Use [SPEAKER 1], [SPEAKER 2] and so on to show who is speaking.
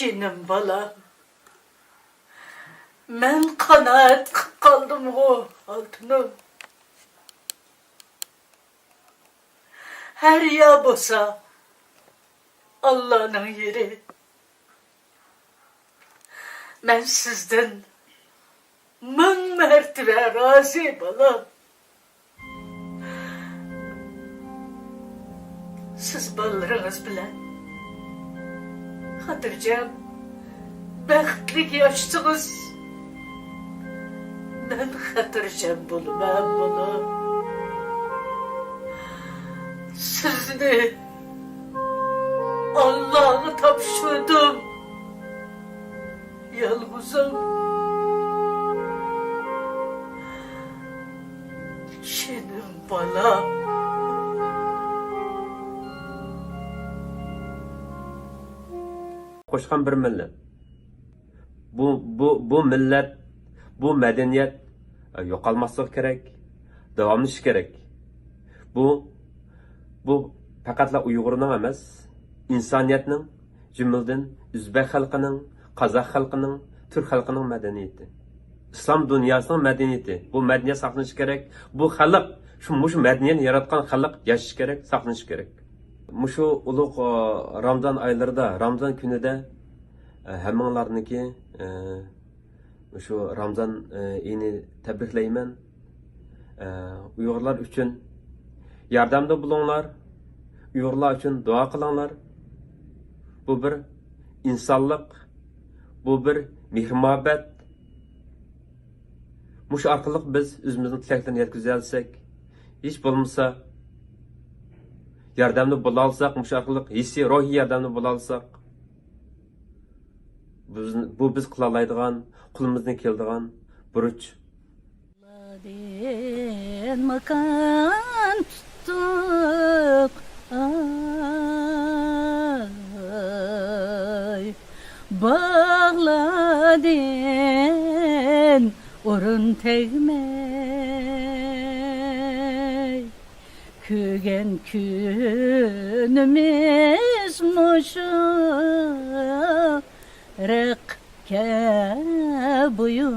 [SPEAKER 1] Canım bala. Ben kanaat kaldım o altınım. Her ya bosa Allah'ın yeri. Ben sizden min mertebe razı bala. Siz ballarınız bilen hatırcam bəxtlik yaşdınız. Ben hatırcam bulmam bunu. Sizni Allah'a tapşırdım. Yalnızım. Şenim balam.
[SPEAKER 2] Qo'shgan bir millat. Bu bu bu millat bu madaniyat e, yo'qolmasligi kerak davomlashi kerak. Bu bu faqatla uyg'urning emas insoniyatning jumladan o'zbek xalqining qozoq xalqining turk xalqining madaniyati. Islom dunyosining madaniyati. Bu madaniyat saqlanishi kerak. Bu xalq shu madaniyatni yaratgan xalq yashashi kerak saqlanishi kerak. мұшу ұлық рамзан айларда рамзан күніде әміңлардікі мұшу рамзан ені тәбіріклеймен ұйғырлар үшін ярдамды бұлыңлар ұйғырлар үшін дұа қылыңлар бұл бір инсанлық бұл бір мехмабәт мұш арқылық біз үзіміздің тілектерін еткізе әлсек еш болмыса yordamni bo'la olsak mush orqali hissiy ruhiy yordamni bo'la olsak bu biz qila oladigan qo'limizdan keladigan burch
[SPEAKER 3] makan tuttuk ay. Bağladın orun tegmey Kügen künümüz muşu. Rek ke buyur.